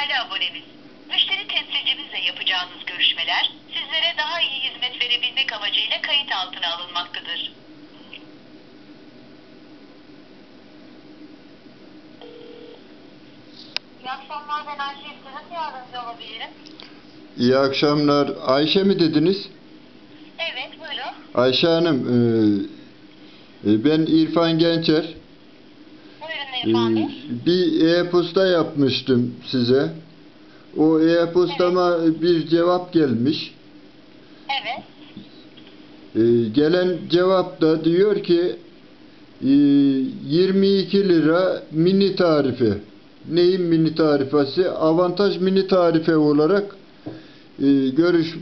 değerli abonemiz. Müşteri temsilcimizle yapacağınız görüşmeler sizlere daha iyi hizmet verebilmek amacıyla kayıt altına alınmaktadır. İyi akşamlar ben Ayşe size nasıl yardımcı olabilirim? İyi akşamlar. Ayşe mi dediniz? Evet buyurun. Ayşe Hanım, e, e, ben İrfan Gençer. E, efendim. bir e-posta yapmıştım size. O e-postama bir cevap gelmiş. Evet. E, gelen cevapta diyor ki e, 22 lira mini tarife. Neyin mini tarifesi? Avantaj mini tarife olarak e, görüş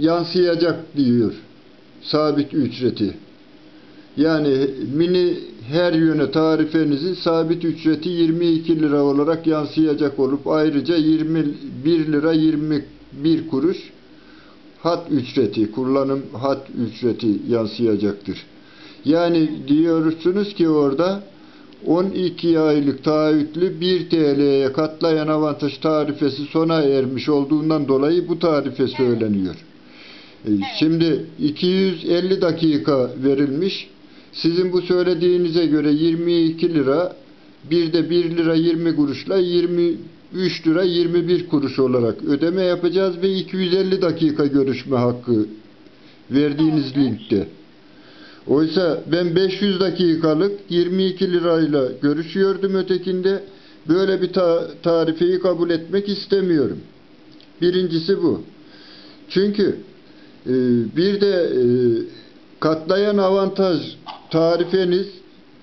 yansıyacak diyor. Sabit ücreti. Yani mini her yöne tarifenizin sabit ücreti 22 lira olarak yansıyacak olup ayrıca 21 lira 21 kuruş hat ücreti, kullanım hat ücreti yansıyacaktır. Yani diyorsunuz ki orada 12 aylık taahhütlü 1 TL'ye katlayan avantaj tarifesi sona ermiş olduğundan dolayı bu tarife söyleniyor. E, Şimdi 250 dakika verilmiş. Sizin bu söylediğinize göre 22 lira bir de 1 lira 20 kuruşla 23 lira 21 kuruş olarak ödeme yapacağız ve 250 dakika görüşme hakkı verdiğiniz linkte. Oysa ben 500 dakikalık 22 lirayla görüşüyordum ötekinde. Böyle bir ta- tarifeyi kabul etmek istemiyorum. Birincisi bu. Çünkü e, bir de e, katlayan avantaj tarifeniz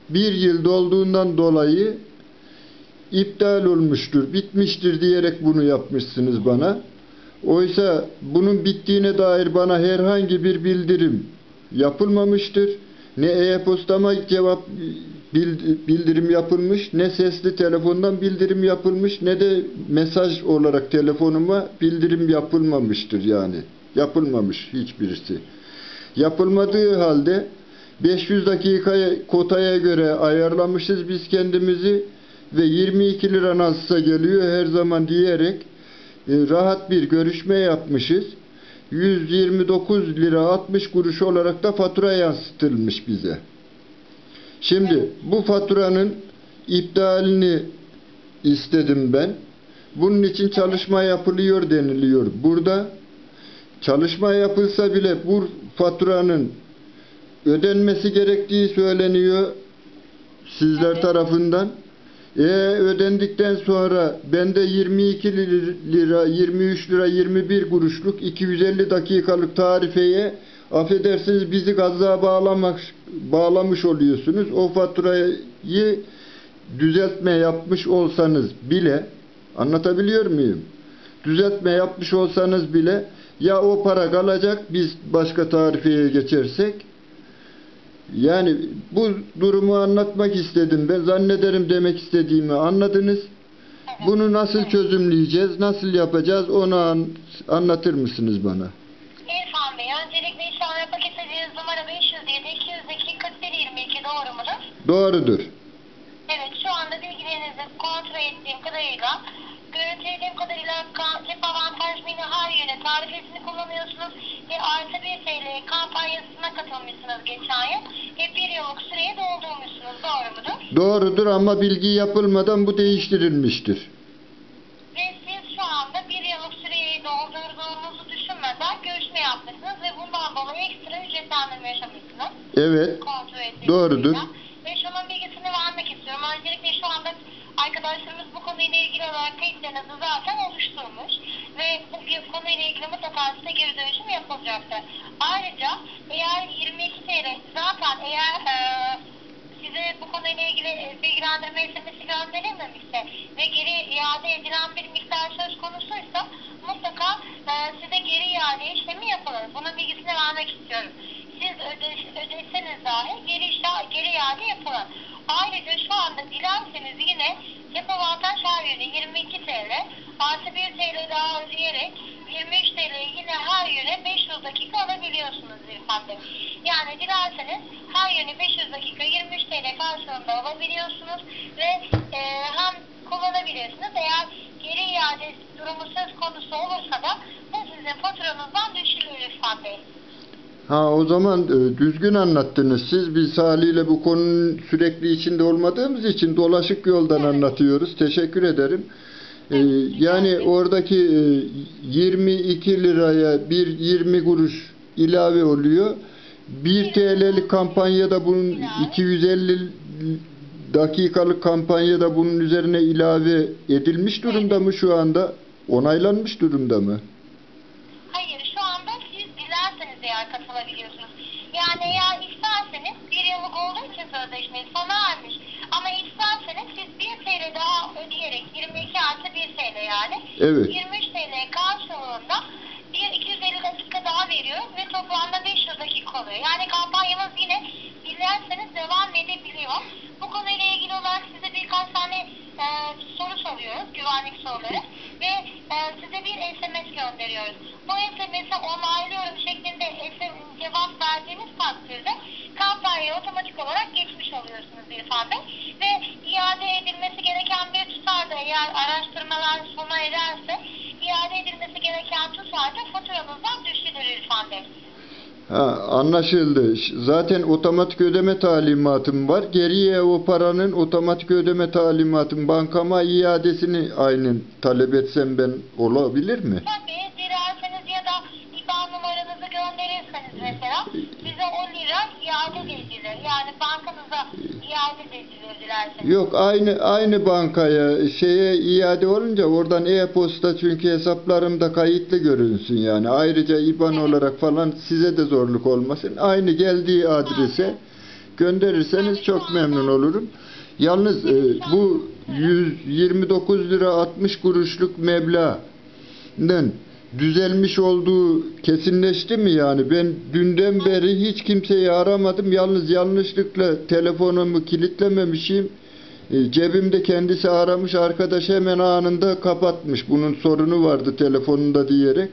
bir yıl dolduğundan dolayı iptal olmuştur, bitmiştir diyerek bunu yapmışsınız bana. Oysa bunun bittiğine dair bana herhangi bir bildirim yapılmamıştır. Ne e-postama cevap bild- bildirim yapılmış, ne sesli telefondan bildirim yapılmış, ne de mesaj olarak telefonuma bildirim yapılmamıştır yani. Yapılmamış hiçbirisi. Yapılmadığı halde 500 dakikaya kotaya göre ayarlamışız biz kendimizi ve 22 lira nasılsa geliyor her zaman diyerek e, rahat bir görüşme yapmışız. 129 lira 60 kuruş olarak da fatura yansıtılmış bize. Şimdi bu faturanın iptalini istedim ben. Bunun için çalışma yapılıyor deniliyor. Burada çalışma yapılsa bile bu faturanın ödenmesi gerektiği söyleniyor sizler tarafından. E ödendikten sonra bende 22 lira, 23 lira 21 kuruşluk 250 dakikalık tarifeye affedersiniz bizi gazlığa bağlamak, bağlamış oluyorsunuz. O faturayı düzeltme yapmış olsanız bile anlatabiliyor muyum? Düzeltme yapmış olsanız bile ya o para kalacak biz başka tarifeye geçersek yani bu durumu anlatmak istedim. Ben zannederim demek istediğimi anladınız. Bunu nasıl çözümleyeceğiz, nasıl yapacağız onu an- anlatır mısınız bana? İrfan Bey, öncelikle işlem yapmak istediğiniz numara 507 202 41 22 doğru mudur? Doğrudur. Evet, şu anda bilgilerinizi kontrol ettiğim kadarıyla, görüntülediğim kadarıyla ka- cep avantaj mini her yöne tarifesini kullanıyorsunuz ve artı bir TL kampanyasına katılmışsınız geçen yıl ve bir yıllık süreyi doldurmuşsunuz, doğru mudur? Doğrudur ama bilgi yapılmadan bu değiştirilmiştir. Ve siz şu anda bir yıllık süreyi doldurduğunuzu düşünmeden görüşme yapmışsınız ve bundan dolayı ekstra ücretlendirme yaşamışsınız. Evet. kontrol Doğrudur. kadarıyla. Ve şunun bilgisini vermek istiyorum. Öncelikle şu anda arkadaşlarımız bu konuyla ilgili olarak kayıtlarınızı zaten oluşturmuş. Ve bu konuyla ilgili mutlaka size geri dönüşüm yapılacaktır. Ayrıca eğer 22 TL zaten eğer e, size bu konuyla ilgili e, bilgilendirme SMS gönderilmemişse ve geri iade edilen bir miktar söz konusuysa mutlaka e, size geri iade işlemi yapılır. Bunun bilgisini vermek istiyorum. Siz öde, ödeseniz dahi geri, geri iade yapılır. Ayrıca şu anda dilerseniz yine cep avantaj her yöne 22 TL artı 1 TL daha ödeyerek 23 TL yine her yöne 500 dakika alabiliyorsunuz İrfan Bey. Yani dilerseniz her yöne 500 dakika 23 TL karşılığında alabiliyorsunuz ve e, hem kullanabilirsiniz. Eğer geri iade konusu olursa da bu sizin faturanızdan düşülür İrfan Bey. Ha o zaman e, düzgün anlattınız. Siz biz haliyle bu konunun sürekli içinde olmadığımız için dolaşık yoldan Evet. anlatıyoruz. Teşekkür ederim. E, yani oradaki e, 22 liraya bir 20 kuruş ilave oluyor. 1 TL'lik kampanyada bunun 250 dakikalık kampanyada bunun üzerine ilave edilmiş durumda mı şu anda? Onaylanmış durumda mı? Hayır şu anda siz dilerseniz eğer katılabiliyorsunuz. Yani eğer isterseniz bir yıllık olduğu için sözleşmeyi sona ermiş. Ama isterseniz siz 1 TL daha ödeyerek 22 artı 1 TL yani. Evet. 23 TL karşılığında bir 250 dakika daha veriyor ve toplamda 500 dakika oluyor. Yani kampanyamız yine dilerseniz devam edebiliyor. Bu konuyla birkaç tane e, soru soruyoruz, güvenlik soruları ve e, size bir SMS gönderiyoruz. Bu SMS'e onaylıyorum şeklinde cevap verdiğiniz takdirde kampanyaya otomatik olarak geçmiş oluyorsunuz İrfan Bey. Ve iade edilmesi gereken bir tutar da eğer araştırmalar sona ererse iade edilmesi gereken tutar da faturanızdan düşülür İrfan Bey. Ha, anlaşıldı. Zaten otomatik ödeme talimatım var. Geriye o paranın otomatik ödeme talimatım bankama iadesini aynen talep etsem ben olabilir mi? Tabii dilerseniz ya da IBAN numaranızı gönderirseniz mesela bize 10 lira iade edilir. Yani bankanıza iade edilir dilerseniz. Yok aynı aynı bankaya şeye iade olunca oradan e-posta çünkü hesaplarımda kayıtlı görünsün yani. Ayrıca IBAN olarak falan size de zorluk olmasın. Aynı geldiği adrese gönderirseniz çok memnun olurum. Yalnız e, bu 129 lira 60 kuruşluk meblağın düzelmiş olduğu kesinleşti mi yani? Ben dünden beri hiç kimseyi aramadım. Yalnız yanlışlıkla telefonumu kilitlememişim. E, Cebimde kendisi aramış arkadaş hemen anında kapatmış. Bunun sorunu vardı telefonunda diyerek.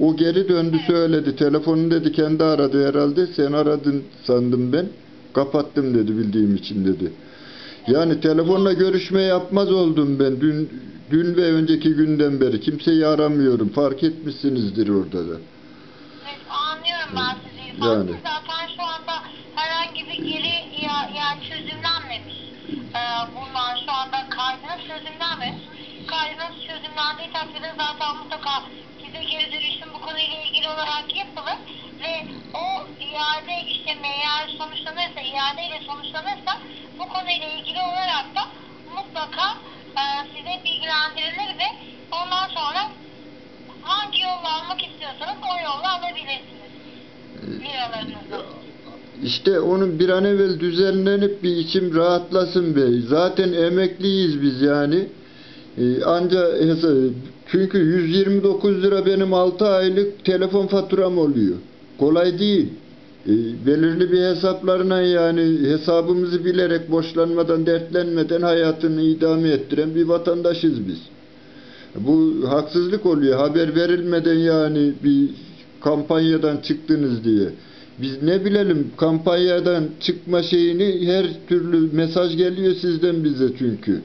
O geri döndü söyledi. Telefonu dedi kendi aradı herhalde. Sen aradın sandım ben. Kapattım dedi bildiğim için dedi. Yani telefonla görüşme yapmaz oldum ben. Dün dün ve önceki günden beri kimseyi aramıyorum. Fark etmişsinizdir orada da. Evet, anlıyorum ben sizi Yani. Zaten şu anda herhangi bir geri ya, yani çözümlenmemiş. Ee, bundan şu anda kaydınız çözümlenmemiş. Kaydınız çözümlendiği takdirde zaten mutlaka size geri dönüşüm bu konuyla ilgili olarak yapılır. Ve o iade işlemi eğer sonuçlanırsa, iadeyle sonuçlanırsa bu konuyla ilgili olarak da mutlaka e, size bilgilendirilir ve ondan sonra hangi yolla almak istiyorsanız o yolla alabilirsiniz. İşte onun bir an evvel düzenlenip bir içim rahatlasın bey. Zaten emekliyiz biz yani. Ee, anca çünkü 129 lira benim 6 aylık telefon faturam oluyor. Kolay değil. Ee, belirli bir hesaplarına yani hesabımızı bilerek boşlanmadan dertlenmeden hayatını idame ettiren bir vatandaşız biz. Bu haksızlık oluyor. Haber verilmeden yani bir kampanyadan çıktınız diye. Biz ne bilelim kampanyadan çıkma şeyini her türlü mesaj geliyor sizden bize çünkü.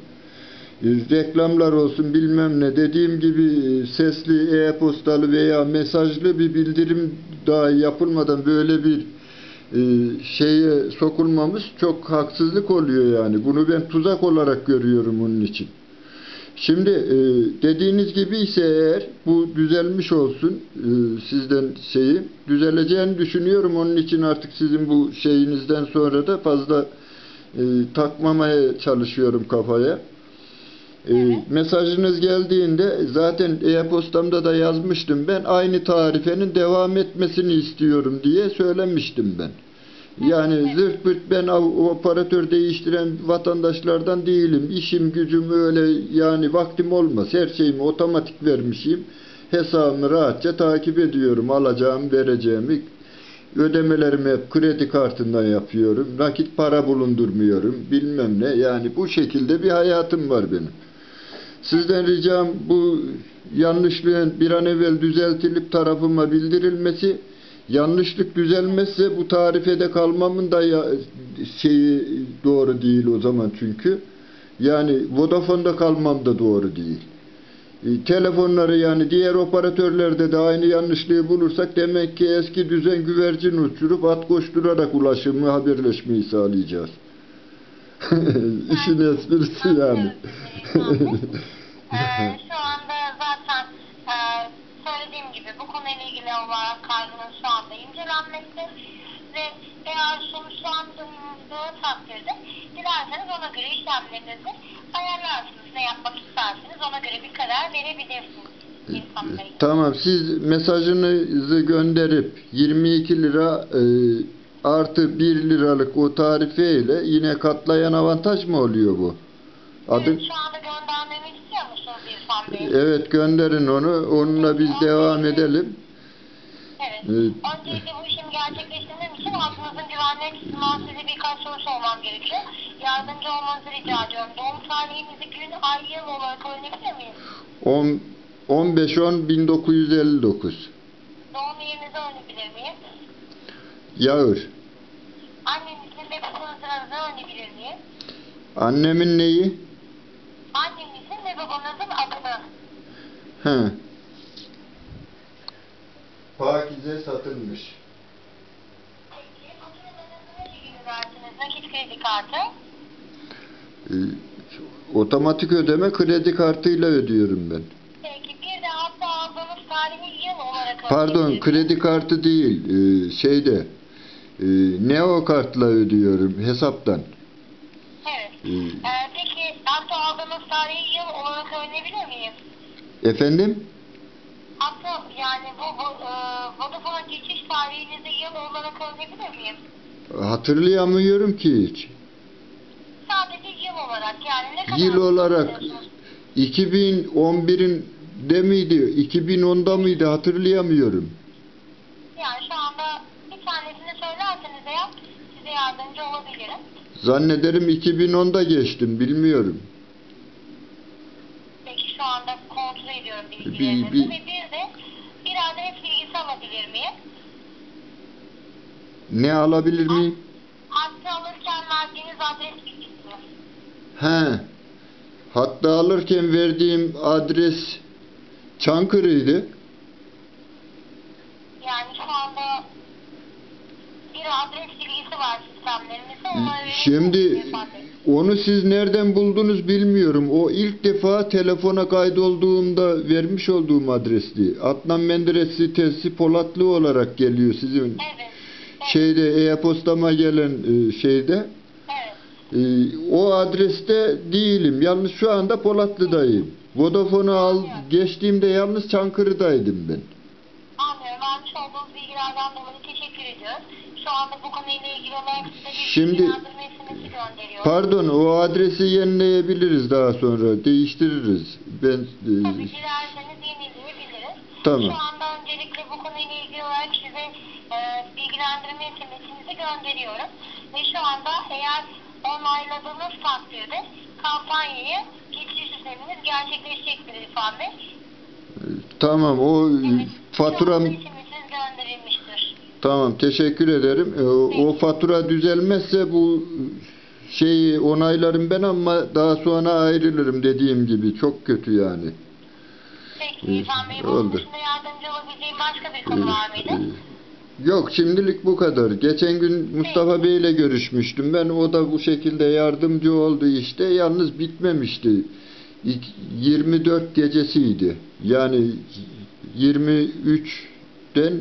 E, Reklamlar olsun bilmem ne dediğim gibi e, sesli e-postalı veya mesajlı bir bildirim dahi yapılmadan böyle bir e, şeye sokulmamız çok haksızlık oluyor yani. Bunu ben tuzak olarak görüyorum onun için. Şimdi dediğiniz gibi ise eğer bu düzelmiş olsun sizden şeyi düzeleceğini düşünüyorum. Onun için artık sizin bu şeyinizden sonra da fazla takmamaya çalışıyorum kafaya. E, mesajınız geldiğinde zaten e-postamda da yazmıştım ben aynı tarifenin devam etmesini istiyorum diye söylemiştim ben. Yani zırt pırt ben operatör değiştiren vatandaşlardan değilim. İşim gücüm öyle yani vaktim olmaz. Her şeyimi otomatik vermişim. Hesabımı rahatça takip ediyorum. Alacağım, vereceğimi. Ödemelerimi hep kredi kartından yapıyorum. Nakit para bulundurmuyorum. Bilmem ne. Yani bu şekilde bir hayatım var benim. Sizden ricam bu yanlışlığın bir an evvel düzeltilip tarafıma bildirilmesi. Yanlışlık düzelmezse bu tarifede kalmamın da ya, şeyi doğru değil o zaman çünkü. Yani Vodafone'da kalmam da doğru değil. E, telefonları yani diğer operatörlerde de aynı yanlışlığı bulursak demek ki eski düzen güvercin uçurup at koşturarak ulaşımı haberleşmeyi sağlayacağız. İşin esprisi yani. Ee, şu anda zaten e, söylediğim gibi bu konuyla ilgili olarak kaydınız şu anda incelenmekte ve eğer sonuçlandırıldığı takdirde dilerseniz ona göre işlemlerinizi ayarlarsınız. Ne yapmak isterseniz ona göre bir karar verebilirsiniz. İrfan Bey. Tamam siz mesajınızı gönderip 22 lira e, artı 1 liralık o tarife ile yine katlayan avantaj mı oluyor bu? Adı Evet, şu anda Evet gönderin onu. Onunla biz devam edelim. Evet. Öncelikle bu işimi gerçekleştirmem için hakkınızın güvenliği açısından size birkaç soru sormam gerekiyor. Yardımcı olmanızı rica ediyorum. Doğum tarihinizi gün, ay, yıl olarak öğrenebilir miyim? 10 15 10 1959. Doğum yerinizi öğrenebilir miyim? Yağır. Annenizin ve babanızın adını öğrenebilir miyim? Annemin neyi? Annenizin ve babanızın adını. He. Pakize satılmış. Nakit kredi kartı. Ee, otomatik ödeme kredi kartıyla ödüyorum ben. Peki, bir de hatta aldığınız tarihi yıl olarak Pardon kredi kartı değil. ee, şeyde. ee, Neo kartla ödüyorum hesaptan. Evet. Ee, Ee, peki hatta aldığınız tarihi yıl olarak öğrenebilir miyim? Efendim? Hatta yani bu, e, Vodafone'a geçiş tarihinizi yıl olarak öğrenebilir miyim? Hatırlayamıyorum ki hiç. Sadece yıl olarak yani ne kadar Yıl olarak hatırlıyorsunuz? 2011'in de miydi? 2010'da mıydı? Hatırlayamıyorum. Yani şu anda bir tanesini söylerseniz eğer size yardımcı olabilirim. Zannederim 2010'da geçtim. Bilmiyorum. Peki şu anda ediyorum Bir- bir- ve bir de bir adres bilgisi alabilir miyim? Ne alabilir miyim? Hatta alırken verdiğiniz adres bilgisi. He. Hatta alırken verdiğim adres Çankırı'ydı. Yani şu anda bir adres bilgisi var Şimdi onu siz nereden buldunuz bilmiyorum. O ilk defa telefona kaydolduğumda vermiş olduğum adresti. Adnan Menderes sitesi Polatlı olarak geliyor sizin Evet. Evet. şeyde e-postama gelen e, şeyde. evet. E, o adreste değilim. Yalnız şu anda Polatlı'dayım. Vodafone'u al geçtiğimde yalnız Çankırı'daydım ben. Anlıyorum. Vermiş olduğunuz bilgilerden dolayı teşekkür ediyorum. Şu anda bu konuyla ilgili olarak size bir Şimdi- bilgilendirme SMS gönderiyorum. Pardon o adresi yenileyebiliriz daha sonra. Değiştiririz. Ben e, Tabii dilerseniz yenileyebiliriz. Tamam. Şu anda öncelikle bu konuyla ilgili olarak size e, bilgilendirme SMS'inizi gönderiyorum. Ve şu anda eğer onayladığınız takdirde kampanyayı geçiş işleminiz gerçekleşecektir İrfan Bey. tamam o e, faturam SMS'iniz gönderilmiştir. Tamam teşekkür ederim. E, o, fatura düzelmezse bu şeyi onaylarım ben ama daha sonra ayrılırım dediğim gibi. Çok kötü yani. Peki İyi, İrfan Bey, bunun oldu. dışında yardımcı olabileceğim başka bir konu var mıydı? e, Yok şimdilik bu kadar. Geçen gün Mustafa Bey ile görüşmüştüm. Ben o da bu şekilde yardımcı oldu işte. Yalnız bitmemişti. İk- 24 gecesiydi. Yani 23'ten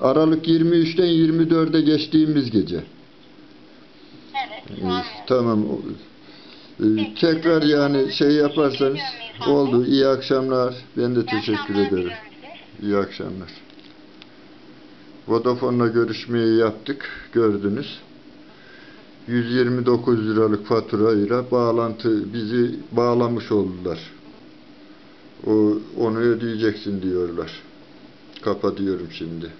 Aralık 23'ten 24'e geçtiğimiz gece. Evet, Ee, tamam. O- Ee, tekrar yani şey yaparsanız oldu. İyi akşamlar. Ben de İyi teşekkür ederim. İyi akşamlar. Vodafone'la görüşmeyi yaptık. Gördünüz. 129 liralık faturayla bağlantı bizi bağlamış oldular. O onu ödeyeceksin diyorlar. Kapatıyorum şimdi.